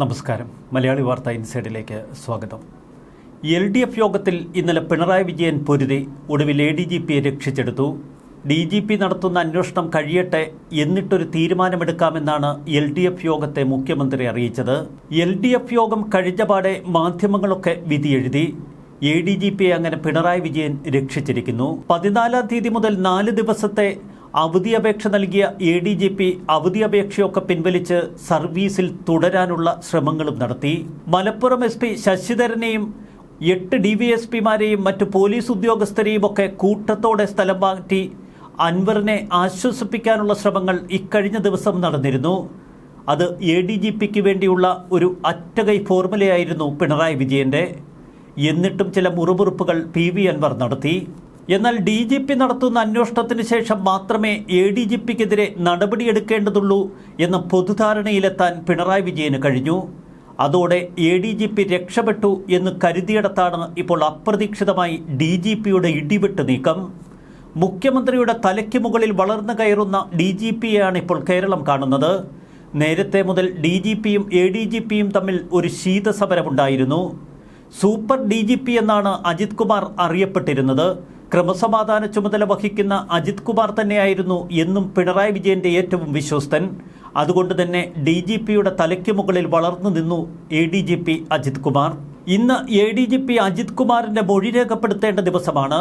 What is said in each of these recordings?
നമസ്കാരം. മലയാളി വാർത്ത ഇൻസൈഡിലേക്ക് സ്വാഗതം. എൽ ഡി എഫ് യോഗത്തിൽ ഇന്നലെ പിണറായി വിജയൻ പൊരുതി ഒടുവിൽ എ ഡി ജി പിയെ രക്ഷിച്ചെടുത്തു. ഡി ജി പി നടത്തുന്ന അന്വേഷണം കഴിയട്ടെ എന്നിട്ടൊരു തീരുമാനമെടുക്കാമെന്നാണ് എൽ ഡി എഫ് യോഗത്തെ മുഖ്യമന്ത്രി അറിയിച്ചത്. എൽ ഡി എഫ് യോഗം കഴിഞ്ഞപാടെ മാധ്യമങ്ങളൊക്കെ വിധിയെഴുതി. എ ഡി ജി പിയെ അങ്ങനെ പിണറായി വിജയൻ രക്ഷിച്ചിരിക്കുന്നു. പതിനാലാം തീയതി മുതൽ നാല് ദിവസത്തെ അവധി അപേക്ഷ നൽകിയ എ ഡി ജി പി അവധി അപേക്ഷയൊക്കെ പിൻവലിച്ച് സർവീസിൽ തുടരാനുള്ള ശ്രമങ്ങളും നടത്തി. മലപ്പുറം എസ് പി ശശിധരനെയും എട്ട് ഡി വി എസ് പിമാരെയും മറ്റ് പോലീസ് ഉദ്യോഗസ്ഥരെയും ഒക്കെ കൂട്ടത്തോടെ സ്ഥലം മാറ്റി അൻവറിനെ ആശ്വസിപ്പിക്കാനുള്ള ശ്രമങ്ങൾ ഇക്കഴിഞ്ഞ ദിവസം നടന്നിരുന്നു. അത് എ ഡി ജി പിക്ക് വേണ്ടിയുള്ള ഒരു അറ്റകൈ ഫോർമുലയായിരുന്നു പിണറായി വിജയന്റെ. എന്നിട്ടും ചില മുറുമുറുപ്പുകൾ പി വി അൻവർ നടത്തി. എന്നാൽ ഡി ജി പി നടത്തുന്ന അന്വേഷണത്തിന് ശേഷം മാത്രമേ എ ഡി ജി പിക്കെതിരെ നടപടിയെടുക്കേണ്ടതുള്ളൂ എന്ന പൊതുധാരണയിലെത്താൻ പിണറായി വിജയന് കഴിഞ്ഞു. അതോടെ എ ഡി ജി പി രക്ഷപ്പെട്ടു എന്ന് കരുതിയിടത്താണ് ഇപ്പോൾ അപ്രതീക്ഷിതമായി ഡി ജി പിയുടെ ഇടിവിട്ട് നീക്കം. മുഖ്യമന്ത്രിയുടെ തലയ്ക്ക് മുകളിൽ വളർന്നു കയറുന്ന ഡി ജി പിയെയാണ് ഇപ്പോൾ കേരളം കാണുന്നത്. നേരത്തെ മുതൽ ഡി ജി പിയും എ ഡി ജി പിയും തമ്മിൽ ഒരു ശീതസമരമുണ്ടായിരുന്നു. സൂപ്പർ ഡി ജി പി എന്നാണ് അജിത് കുമാർ അറിയപ്പെട്ടിരുന്നത്. ക്രമസമാധാന ചുമതല വഹിക്കുന്ന അജിത് കുമാർ തന്നെയായിരുന്നു എന്നും പിണറായി വിജയന്റെ ഏറ്റവും വിശ്വസ്തൻ. അതുകൊണ്ട് തന്നെ ഡി ജി പിയുടെ തലയ്ക്ക് മുകളിൽ വളർന്നു നിന്നു A D G P Ajith Kumar. ഇന്ന് A D G P Ajith കുമാറിന്റെ മൊഴി രേഖപ്പെടുത്തേണ്ട ദിവസമാണ്.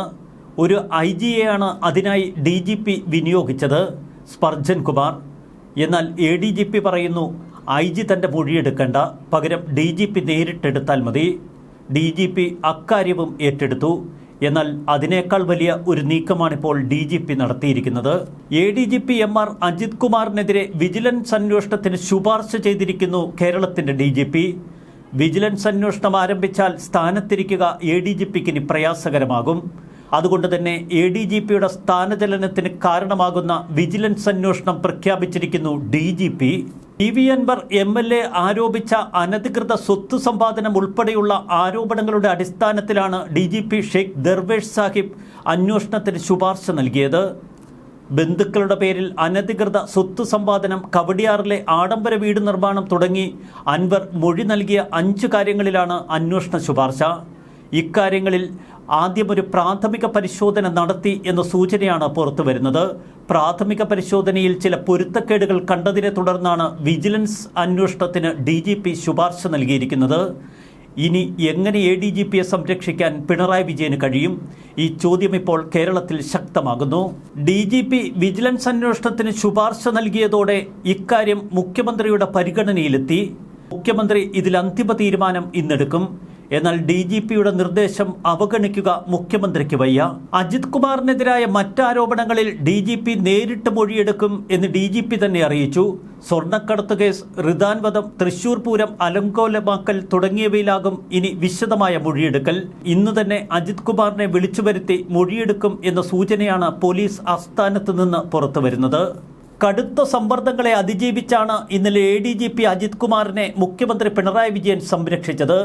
ഒരു ഐ ജിയെയാണ് അതിനായി ഡി ജി പി വിനിയോഗിച്ചത് സ്പർജൻ കുമാർ. എന്നാൽ എ ഡി ജി പി പറയുന്നു ഐ ജി തന്റെ മൊഴിയെടുക്കേണ്ട പകരം ഡി ജി പി നേരിട്ടെടുത്താൽ മതി. ഡി ജി പി അക്കാര്യവും ഏറ്റെടുത്തു. എന്നാൽ അതിനേക്കാൾ വലിയ ഒരു നീക്കമാണിപ്പോൾ ഡി ജി പി നടത്തിയിരിക്കുന്നത്. A D G P M R Ajith കുമാറിനെതിരെ vigilance അന്വേഷണത്തിന് ശുപാർശ ചെയ്തിരിക്കുന്നു കേരളത്തിന്റെ ഡി ജി പി. വിജിലൻസ് അന്വേഷണം ആരംഭിച്ചാൽ സ്ഥാനത്തിരിക്കുക എ ഡി ജി പിക്ക് ഇനി പ്രയാസകരമാകും. അതുകൊണ്ട് തന്നെ എ ഡി ജി പിയുടെ സ്ഥാനചലനത്തിന് കാരണമാകുന്ന വിജിലൻസ് അന്വേഷണം പ്രഖ്യാപിച്ചിരിക്കുന്നു D G P. P V Anvar M L A ആരോപിച്ച അനധികൃത സ്വത്ത് സമ്പാദനം ഉൾപ്പെടെയുള്ള ആരോപണങ്ങളുടെ അടിസ്ഥാനത്തിലാണ് D G P Sheikh Darvesh Saheb അന്വേഷണത്തിന് ശുപാർശ നൽകിയത്. ബന്ധുക്കളുടെ പേരിൽ അനധികൃത സ്വത്ത് സമ്പാദനം കവടിയാറിലെ ആഡംബര വീട് നിർമ്മാണം തുടങ്ങി അൻവർ മൊഴി നൽകിയ അഞ്ച് കാര്യങ്ങളിലാണ് അന്വേഷണ ശുപാർശ. ഇക്കാര്യങ്ങളിൽ ആദ്യം ഒരു പ്രാഥമിക പരിശോധന നടത്തി എന്ന സൂചനയാണ് പുറത്തു വരുന്നത്. പ്രാഥമിക പരിശോധനയിൽ ചില പൊരുത്തക്കേടുകൾ കണ്ടതിനെ തുടർന്നാണ് വിജിലൻസ് അന്വേഷണത്തിന് ഡി ജി പി ശുപാർശ നൽകിയിരിക്കുന്നത്. ഇനി എങ്ങനെ എ ഡി ജി പിയെ സംരക്ഷിക്കാൻ പിണറായി വിജയന് കഴിയും? ഈ ചോദ്യം ഇപ്പോൾ കേരളത്തിൽ ശക്തമാകുന്നു. ഡി ജി പി വിജിലൻസ് അന്വേഷണത്തിന് ശുപാർശ നൽകിയതോടെ ഇക്കാര്യം മുഖ്യമന്ത്രിയുടെ പരിഗണനയിലെത്തി. മുഖ്യമന്ത്രി ഇതിൽ അന്തിമ തീരുമാനം ഇന്നെടുക്കും. എന്നാൽ ഡി ജി പിയുടെ നിർദ്ദേശം അവഗണിക്കുക മുഖ്യമന്ത്രിക്ക് വയ്യ. അജിത് കുമാറിനെതിരായ മറ്റാരോപണങ്ങളിൽ ഡി ജി പി നേരിട്ട് മൊഴിയെടുക്കും എന്ന് ഡി ജി പി തന്നെ അറിയിച്ചു. സ്വർണക്കടത്ത് കേസ് റിദാൻ തൃശൂർ പൂരം അലങ്കോലമാക്കൽ തുടങ്ങിയവയിലാകും ഇനി വിശദമായ മൊഴിയെടുക്കൽ. ഇന്ന് തന്നെ അജിത് കുമാറിനെ വിളിച്ചു വരുത്തി മൊഴിയെടുക്കും എന്ന സൂചനയാണ് പോലീസ് ആസ്ഥാനത്ത് നിന്ന് പുറത്തുവരുന്നത് കടുത്ത സമ്മർദ്ദങ്ങളെ അതിജീവിച്ചാണ് ഇന്നലെ A D G P Ajith കുമാറിനെ മുഖ്യമന്ത്രി പിണറായി വിജയൻ സംരക്ഷിച്ചത്.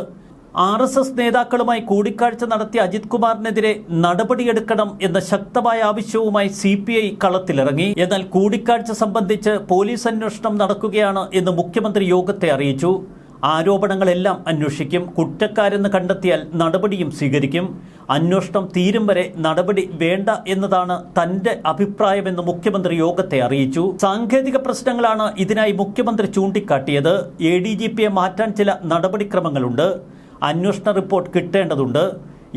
ആർ എസ് എസ് നേതാക്കളുമായി കൂടിക്കാഴ്ച നടത്തിയ അജിത് കുമാറിനെതിരെ നടപടിയെടുക്കണം എന്ന ശക്തമായ ആവശ്യവുമായി സി പി ഐ കളത്തിലിറങ്ങി. എന്നാൽ കൂടിക്കാഴ്ച സംബന്ധിച്ച് പോലീസ് അന്വേഷണം നടക്കുകയാണ് എന്ന് മുഖ്യമന്ത്രി യോഗത്തെ അറിയിച്ചു. ആരോപണങ്ങളെല്ലാം അന്വേഷിക്കും. കുറ്റക്കാരെന്ന് കണ്ടെത്തിയാൽ നടപടിയും സ്വീകരിക്കും. അന്വേഷണം തീരും വരെ നടപടി വേണ്ട എന്നതാണ് തന്റെ അഭിപ്രായമെന്ന് മുഖ്യമന്ത്രി യോഗത്തെ അറിയിച്ചു. സാങ്കേതിക പ്രശ്നങ്ങളാണ് ഇതിനായി മുഖ്യമന്ത്രി ചൂണ്ടിക്കാട്ടിയത്. എ മാറ്റാൻ ചില നടപടിക്രമങ്ങളുണ്ട്. അന്വേഷണ report കിട്ടേണ്ടതുണ്ട്.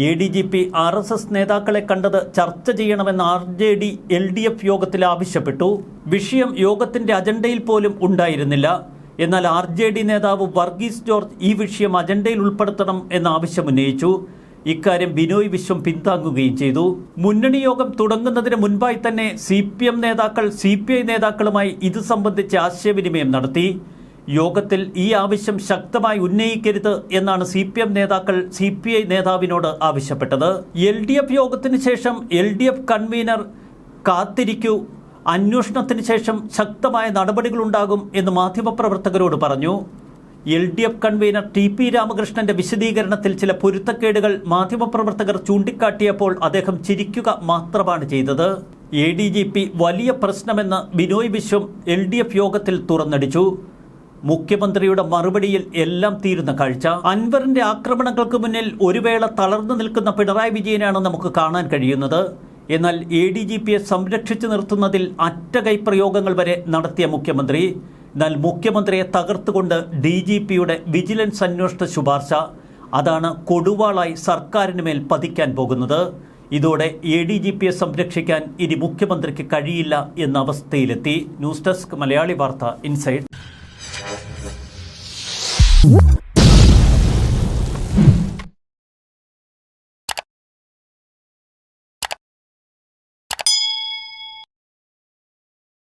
A D G P R S S നേതാക്കളെ കണ്ടത് ചർച്ച ചെയ്യണമെന്ന് R J D L D F യോഗത്തിൽ ആവശ്യപ്പെട്ടു. വിഷയം യോഗത്തിന്റെ അജണ്ടയിൽ പോലും ഉണ്ടായിരുന്നില്ല. എന്നാൽ ആർ ജെ ഡി നേതാവ് വർഗീസ് ജോർജ് ഈ വിഷയം അജണ്ടയിൽ ഉൾപ്പെടുത്തണം എന്ന ആവശ്യം ഉന്നയിച്ചു ഇക്കാര്യം ബിനോയ് വിശ്വം പിന്താങ്ങുകയും ചെയ്തു. മുന്നണി യോഗം തുടങ്ങുന്നതിന് മുൻപായി തന്നെ സി പി എം നേതാക്കൾ സി പി ഐ നേതാക്കളുമായി ഇത് സംബന്ധിച്ച് ആശയവിനിമയം നടത്തി. യോഗത്തിൽ ഈ ആവശ്യം ശക്തമായി ഉന്നയിക്കരുത് എന്നാണ് സി പി എം നേതാക്കൾ സി പി ഐ നേതാവിനോട് ആവശ്യപ്പെട്ടത്. എൽ ഡി എഫ് യോഗത്തിന് ശേഷം എൽ ഡി എഫ് കൺവീനർ കാത്തിരിക്കൂ. അന്വേഷണത്തിന് ശേഷം ശക്തമായ നടപടികളുണ്ടാകും എന്ന് മാധ്യമപ്രവർത്തകരോട് പറഞ്ഞു. L D F convener T P രാമകൃഷ്ണന്റെ വിശദീകരണത്തിൽ ചില പൊരുത്തക്കേടുകൾ മാധ്യമപ്രവർത്തകർ ചൂണ്ടിക്കാട്ടിയപ്പോൾ അദ്ദേഹം ചിരിക്കുക മാത്രമാണ് ചെയ്തത്. എ ഡി ജി പി വലിയ പ്രശ്നമെന്ന് Binoy Viswam L D F യോഗത്തിൽ തുറന്നടിച്ചു. മുഖ്യമന്ത്രിയുടെ മറുപടിയിൽ എല്ലാം തീരുന്ന കാഴ്ച. അൻവറിന്റെ ആക്രമണങ്ങൾക്ക് മുന്നിൽ ഒരു വേള തളർന്നു നിൽക്കുന്ന പിണറായി വിജയനാണ് നമുക്ക് കാണാൻ കഴിയുന്നത്. എന്നാൽ എ ഡി ജി പിയെ സംരക്ഷിച്ചു നിർത്തുന്നതിൽ അറ്റകൈ പ്രയോഗങ്ങൾ വരെ നടത്തിയ മുഖ്യമന്ത്രി. എന്നാൽ മുഖ്യമന്ത്രിയെ തകർത്തുകൊണ്ട് ഡി ജി പിയുടെ വിജിലൻസ് അന്വേഷണ ശുപാർശ. അതാണ് കൊടുവാളായി സർക്കാരിന് മേൽ പതിക്കാൻ പോകുന്നത്. ഇതോടെ എ ഡി ജി പിയെ സംരക്ഷിക്കാൻ ഇനി മുഖ്യമന്ത്രിക്ക് കഴിയില്ല എന്ന അവസ്ഥയിലെത്തി. ന്യൂസ് ഡെസ്ക് മലയാളി വാർത്ത ഇൻസൈഡ്. Woo!